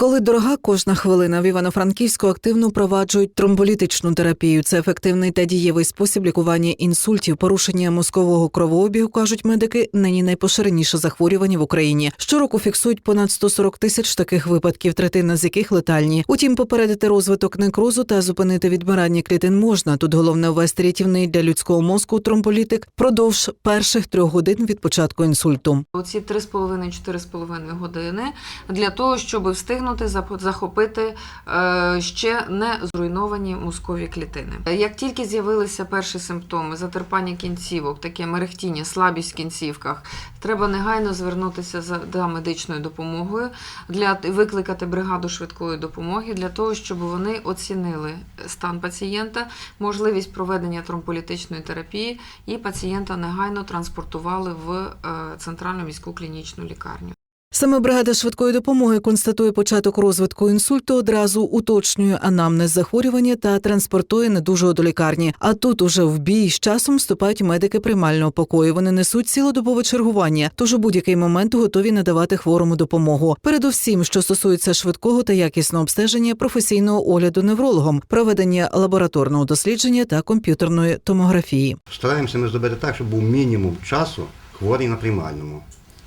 Коли дорога кожна хвилина в Івано-Франківську активно впроваджують тромболітичну терапію. Це ефективний та дієвий спосіб лікування інсультів, порушення мозкового кровообігу, кажуть медики, нині найпоширеніше захворювання в Україні. Щороку фіксують понад 140 тисяч таких випадків, третина з яких летальні. Утім, попередити розвиток некрозу та зупинити відмирання клітин можна. Тут головне ввести рятівний для людського мозку тромболітик впродовж перших трьох годин від початку інсульту. Оці 3,5-4,5 години для того, щоб встигнути зап- захопити е, ще не зруйновані мозкові клітини. Як тільки з'явилися перші симптоми затерпання кінцівок, таке мерехтіння, слабість в кінцівках, треба негайно звернутися за медичною допомогою для викликати бригаду швидкої допомоги для того, щоб вони оцінили стан пацієнта, можливість проведення тромболітичної терапії, і пацієнта негайно транспортували в е, центральну міську клінічну лікарню. Саме бригада швидкої допомоги констатує початок розвитку інсульту, одразу уточнює анамнез захворювання та транспортує недужого до лікарні. А тут уже в бій з часом вступають медики приймального покою. Вони несуть цілодобове чергування, тож у будь-який момент готові надавати хворому допомогу. Передусім, що стосується швидкого та якісного обстеження, професійного огляду неврологом, проведення лабораторного дослідження та комп'ютерної томографії. Стараємося ми зробити так, щоб був мінімум часу хворий на приймальному.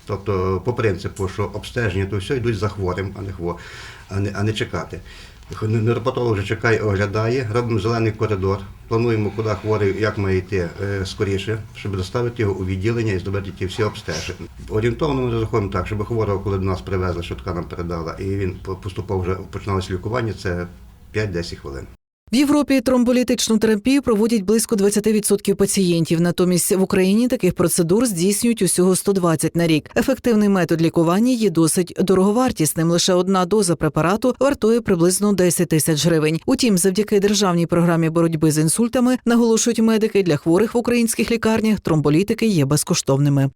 Тобто, по принципу, що обстеження то все йдуть за хворим, а не хво, а не, а не чекати. Нейропатолог вже чекає, оглядає, робимо зелений коридор, плануємо, куди хворий, як має йти е, скоріше, щоб доставити його у відділення і зробити ті всі обстеження. Орієнтовно ми розраховуємо так, щоб хворого, коли до нас привезли, швидка нам передала, і він поступово вже починалося лікування, це 5-10 хвилин. В Європі тромболітичну терапію проводять близько 20% пацієнтів. Натомість в Україні таких процедур здійснюють усього 120 на рік. Ефективний метод лікування є досить дороговартісним. Лише одна доза препарату вартує приблизно 10 тисяч гривень. Утім, завдяки державній програмі боротьби з інсультами наголошують медики для хворих в українських лікарнях. Тромболітики є безкоштовними.